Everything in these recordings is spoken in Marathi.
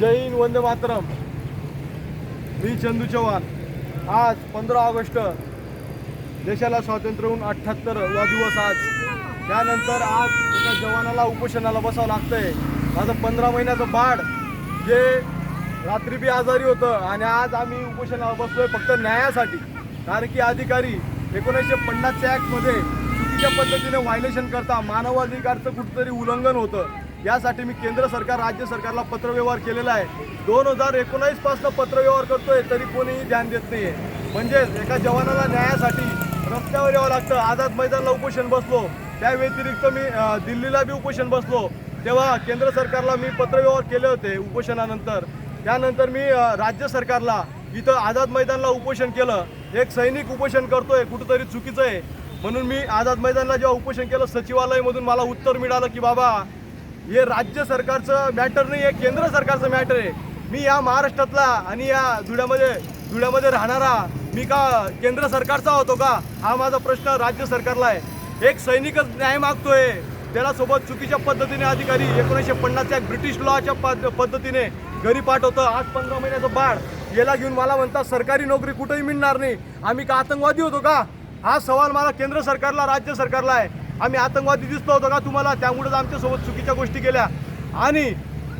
जय हिंद वंदे मातरम. मी चंदू चव्हाण. आज पंधरा ऑगस्ट देशाला स्वातंत्र्य होऊन अठ्ठ्याहत्तरवा दिवस आज. त्यानंतर आज एका जवानाला उपोषणाला बसावं लागतंय. माझं पंधरा महिन्याचं बाळ जे रात्री बी आजारी होतं आणि आज आम्ही उपोषणाला बसलोय फक्त न्यायासाठी. कारण की अधिकारी एकोणीसशे पन्नासच्या ॲक्टमध्ये चुकीच्या पद्धतीने व्हायलेशन करता. मानवाधिकारचं कुठंतरी उल्लंघन होतं. यासाठी मी केंद्र सरकार राज्य सरकारला पत्रव्यवहार केलेला आहे. दोन हजार एकोणावीसपासनं पत्रव्यवहार करतोय तरी कोणीही ध्यान देत नाहीये. म्हणजेच एका जवानाला न्यायासाठी रस्त्यावर यावं लागतं. आझाद मैदानला उपोषण बसलो. त्या व्यतिरिक्त मी दिल्लीला बी उपोषण बसलो. तेव्हा केंद्र सरकारला मी पत्रव्यवहार केले होते उपोषणानंतर. त्यानंतर मी राज्य सरकारला इथं आझाद मैदानला उपोषण केलं. एक सैनिक उपोषण करतोय कुठंतरी चुकीचं आहे. म्हणून मी आझाद मैदानला जेव्हा उपोषण केलं सचिवालयमधून मला उत्तर मिळालं की बाबा हे राज्य सरकारचं मॅटर नाही आहे केंद्र सरकारचं मॅटर आहे. मी या महाराष्ट्रातला आणि या धुळ्यामध्ये धुळ्यामध्ये राहणारा मी का केंद्र सरकारचा होतो का? हा माझा प्रश्न राज्य सरकारला आहे. एक सैनिकच न्याय मागतोय. त्याला सोबत चुकीच्या पद्धतीने अधिकारी एकोणीसशे पन्नासच्या ब्रिटिश लॉच्या पद्धतीने घरी पाठवतं. आठ पंधरा महिन्याचं बाळ याला घेऊन मला म्हणतात सरकारी नोकरी कुठेही मिळणार नाही. आम्ही का आतंकवादी होतो का? हा सवाल मला केंद्र सरकारला राज्य सरकारला आहे. आम्ही आतंकवादी दिसलो होतो का तुम्हाला? त्यामुळेच आमच्यासोबत चुकीच्या गोष्टी केल्या. आणि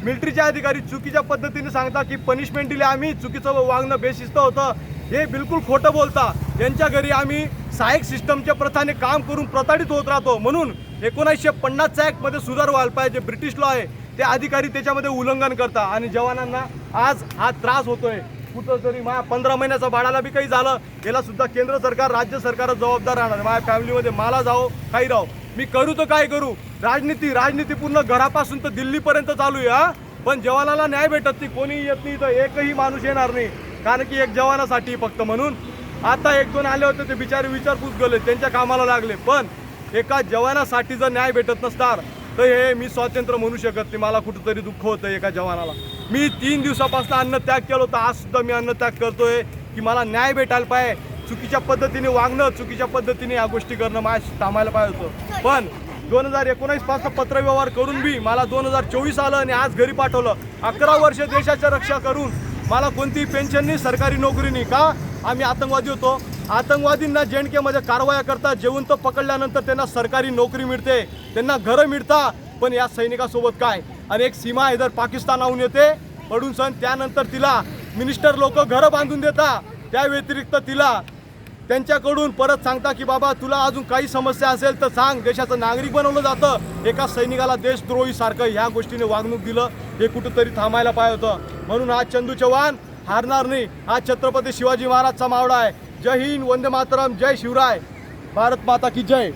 मिलिटरीचे अधिकारी चुकीच्या पद्धतीने सांगता की पनिशमेंट दिली आम्ही चुकीचं वागणं बेशिस्त होतं. हे बिलकुल खोटं बोलता. यांच्या घरी आम्ही सहाय्यक सिस्टमच्या प्रथाने काम करून प्रताडित होत राहतो. म्हणून एकोणीसशे पन्नासच्या ॲक्टमध्ये सुधार व्हायला पाहिजे. ब्रिटिश लॉ आहे. ते अधिकारी त्याच्यामध्ये उल्लंघन करता. आणि जवानांना आज हा त्रास होतोय. कुठं तरी माझ्या पंधरा महिन्याचा बाळाला बी काही झालं याला सुद्धा केंद्र सरकार राज्य सरकार जबाबदार राहणार. माझ्या फॅमिलीमध्ये मला जाओ काही राहो. मी करू तर काय करू? राजनीती राजनीती पूर्ण घरापासून तर दिल्लीपर्यंत चालू आहे हा. पण जवानाला न्याय भेटत नाही कोणी येत नाही तर एकही माणूस येणार नाही. कारण की एक जवानासाठी फक्त म्हणून. आता एक दोन आले होते ते बिचारे विचारपूस गेले त्यांच्या कामाला लागले. पण एका जवानासाठी जर न्याय भेटत नसणार तर हे मी स्वातंत्र्य म्हणू शकत नाही. मला कुठंतरी दुःख होतं एका जवानाला. मी तीन दिवसापासून अन्न त्याग केलं होतं. आज सुद्धा मी अन्न त्याग करतोय की मला न्याय भेटायला पाहिजे. चुकीच्या पद्धतीने वागणं चुकीच्या पद्धतीने या गोष्टी करणं माझ्या थांबायला पाहिजे होतं. पण दोन हजार एकोणीसपासून पत्रव्यवहार करून बी मला दोन हजार चोवीस आलं आणि आज घरी पाठवलं. अकरा वर्ष देशाच्या रक्षा करून मला कोणतीही पेन्शन नाही सरकारी नोकरी नाही का आम्ही आतंकवादी होतो. आतंकवादींना जे एंड केमध्ये कारवाया करता जेवून पकडल्यानंतर त्यांना सरकारी नोकरी मिळते त्यांना घरं मिळता पण या सैनिकासोबत काय? आणि एक सीमा आहे जर पाकिस्तानाहून येते. पडून सण त्यानंतर तिला मिनिस्टर लोक घरं बांधून देता. त्या व्यतिरिक्त तिला त्यांच्याकडून परत सांगता की बाबा तुला अजून काही समस्या असेल तर सांग. देशाचं नागरिक बनवलं जातं. एका सैनिकाला देशद्रोहीसारखं ह्या गोष्टीने वागणूक दिलं. हे कुठंतरी थांबायला पाहिजे होतं. म्हणून आज चंदू चव्हाण हारणार नाही. हा छत्रपती शिवाजी महाराजचा मावळा आहे. जय हिंद वंदे मातरम जय शिवराय. भारत माता की जय.